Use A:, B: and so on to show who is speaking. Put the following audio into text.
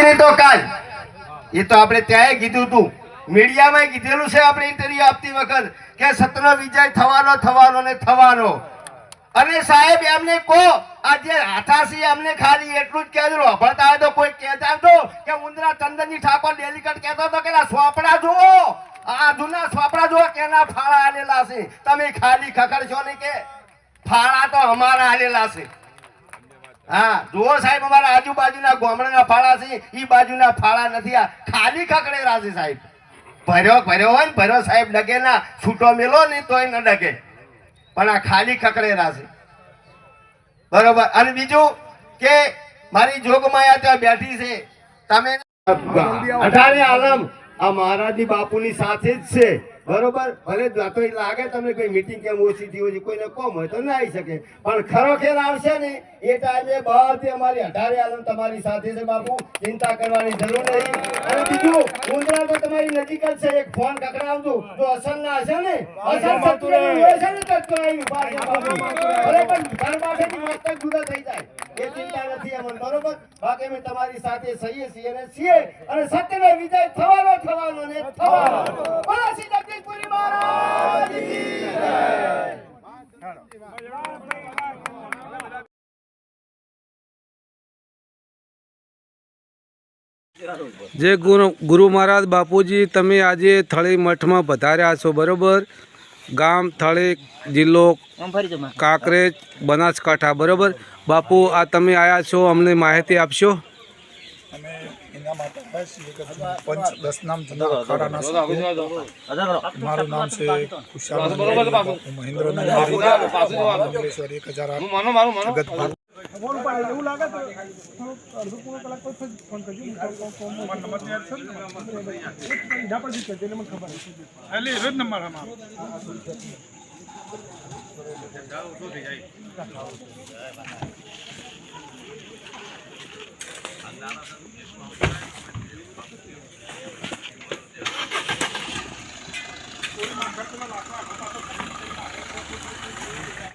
A: નહીં તો કાલ. એ તો આપણે ત્યાંય કીધું હતું મીડિયામાં કીધેલું છે આપણે ઇન્ટરવ્યુ આપતી વખત કે સત્ર વિજય થવાનો થવાનો ને થવાનો. અને સાહેબ, એમને કહો, આ જે એમને ખાલી એટલું જ કહેજો. ભણતા હોય તો કોઈ કહેતા તો કે ઉંદરા ચંદનજી ઠાકોર ડેલીકટ કહેતો હતો કે સોપડા જુઓ. આ જૂના સોપડા જુઓ કેના ફાળા આલેલા છે. તમે ખાલી ખખડશો નહીં કે ફાળા તો અમારા આલેલા છે. હા, જુઓ સાહેબ, અમારા આજુબાજુના ગામડાના ફાળા છે એ બાજુના ફાળા નથી, આ ખાલી ખકડે રાશે સાહેબ. ભર્યો ભર્યો હોય ને, ભર્યો સાહેબ, ડગે ના, છૂટો મેલો ને તોય ન ડગે. પણ આ ખાલી ખકડે રાશે. બરોબર, અને બીજું કે મારી જોગમાયા ત્યાં બેઠી છે. તમે અઢારે આલમ, આ મહારાજી બાપુની સાથે જ છે. બરોબર? ભલે તો લાગે તમને કોઈ મિટિંગ કેમ ઓછી થઈ હોય કોઈને કોમ હોય તો ના આવી શકે. પણ ખરોખર આવશે ને એ ટાઈમે બધી અમારી અઢારે આલમ તમારી સાથે છે બાપુ. ચિંતા કરવાની જરૂર નહીં. અને બીજું મુંદ્રા તો તમારી નજીક જ છે. એક ફોન કકડાવજો. જો અસર ના હશે ને અસર થતું હોય છે ને તો તો અહીં ઊભા છે બાપુ. ભલે પણ ઘર પાસેથી મસ્તક જુદા થઈ જાય. એ ચિંતા નથી અમને બરોબર? બાકી અમે તમારી સાથે સહીએ છીએ અને છીએ. અને સત્યનો વિજય થવાનો થવાનો ને થવાનો બોલો શ્રી જગદીશપુરી મહારાજ કી જય.
B: જે ગુરુ ગુરુ મહારાજ બાપુજી તમે આજે થળી મઠમાં પધાર્યા છો બરોબર? ગામ થળી જિલ્લો કાંકરેજ બનાસકાંઠા બરોબર? બાપુ આ તમે આવ્યા છો અમને માહિતી આપશો?
C: અમે એના માટે આવ્યા પંચ દસ નામ જૂના અખાડાના મારું નામ છે કુશાલ મહેન્દ્ર મંગલેશ્વર એક હજાર
D: ફોન પાડી એવું લાગે તો થોડુંક અડધો પૂરો કલાક પછી ફોન કરજો. નંબર યાદ છે? ને પર જીત એટલે મને ખબર છે એટલે એવો નંબર અમારો. કોઈ માણસ લાખો